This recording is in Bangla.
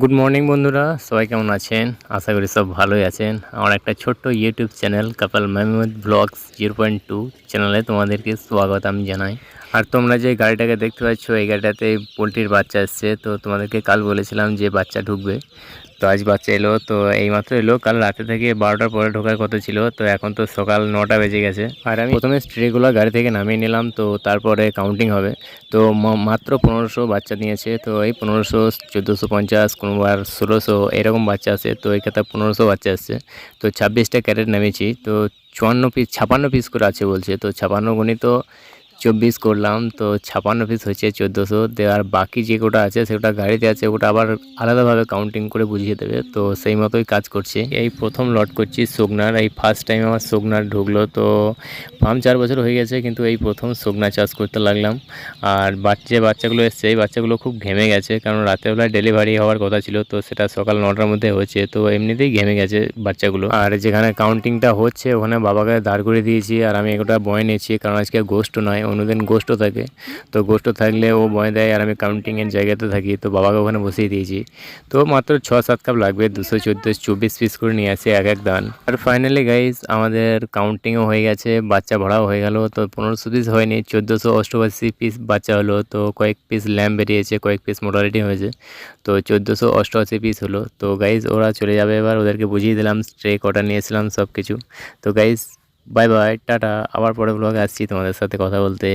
গুড মর্নিং বন্ধুরা। সবাই কেমন আছেন? আশা করি সব ভালোই আছেন। আমার একটা ছোট্ট YouTube channel couple Mehmood vlogs zero point two চ্যানেলে তোমাদেরকে স্বাগত আমি জানাই। আর তোমরা যে গাড়িটাকে দেখতে পাচ্ছ এই গাড়িটাতে পোলট্রির বাচ্চা এসছে তো তোমাদেরকে কাল বলেছিলাম যে বাচ্চা ঢুকবে। তো আজ বাচ্চা এলো তো এইমাত্র এলো। কাল রাতে থেকে বারোটার পরে ঢোকার কথা ছিল তো এখন তো সকাল নটা বেজে গেছে। আর আমি প্রথমে স্ট্রেগুলো গাড়ি থেকে নামিয়ে নিলাম তো তারপরে কাউন্টিং হবে। তো মাত্র পনেরোশো বাচ্চা নিয়েছে তো এই পনেরোশো চোদ্দোশো পঞ্চাশ কোনোবার ষোলোশো এরকম বাচ্চা আছে। তো এই কথা পনেরোশো বাচ্চা আসছে। তো ছাব্বিশটা ক্যারেট নামিয়েছি তো চুয়ান্ন পিস ছাপান্ন পিস করে আছে বলছে। তো ছাপান্ন গণিত চব্বিশ করলাম, তো ছাপান্ন পিস হচ্ছে চোদ্দোশো। আর বাকি যে কোটা আছে সেটা গাড়িতে আছে, ওটা আবার আলাদাভাবে কাউন্টিং করে বুঝিয়ে দেবে। তো সেই মতোই কাজ করছি। এই প্রথম লট করছি সোগনার। এই ফার্স্ট টাইম আমার সোগনার ঢুকলো, তো পাম চার বছর হয়ে গেছে, কিন্তু এই প্রথম সোগনা চাষ করতে লাগলাম। আর বাচ্চা বাচ্চাগুলো এসছে, এই বাচ্চাগুলো খুব ঘেমে গেছে, কারণ রাতেরবেলায় ডেলিভারি হওয়ার কথা ছিল, তো সেটা সকাল নটার মধ্যে হচ্ছে, তো এমনিতেই ঘেমে গেছে বাচ্চাগুলো। আর যেখানে কাউন্টিংটা হচ্ছে, ওখানে বাবাকে দাঁড় করে দিয়েছি, আর আমি এগুলো বয় নিয়েছি কারণ আজকে গোষ্ঠ নয় অন্যদিন গোষ্ঠ থাকে। তো গোষ্ঠ থাকলে ও বয় দেয় আর আমি কাউন্টিংয়ের জায়গাতে থাকি। তো বাবাকে ওখানে বসিয়ে দিয়েছি। তো মাত্র ছ, সাত কাপ লাগবে, দুশো চোদ্দ, চব্বিশ পিস করে নিয়ে আসে এক এক দান। আর ফাইনালি গাইজ আমাদের কাউন্টিংও হয়ে গেছে, বাচ্চা ভরাও হয়ে গেল। তো পনেরোশো পিস হয়নি, চোদ্দোশো অষ্টআশি পিস বাচ্চা হলো। তো কয়েক পিস ল্যাম্প বেরিয়েছে, কয়েক পিস মোটালিটি হয়েছে। তো চোদ্দোশো অষ্টআশি পিস হলো। তো গাইজ ওরা চলে যাবে এবার, ওদেরকে বুঝিয়ে দিলাম স্ট্রে কটা নিয়েছিলাম সব কিছু তো গাইজ বাই বাই টাটা আবার পরে ব্লগে আসছি তোমাদের সাথে কথা বলতে।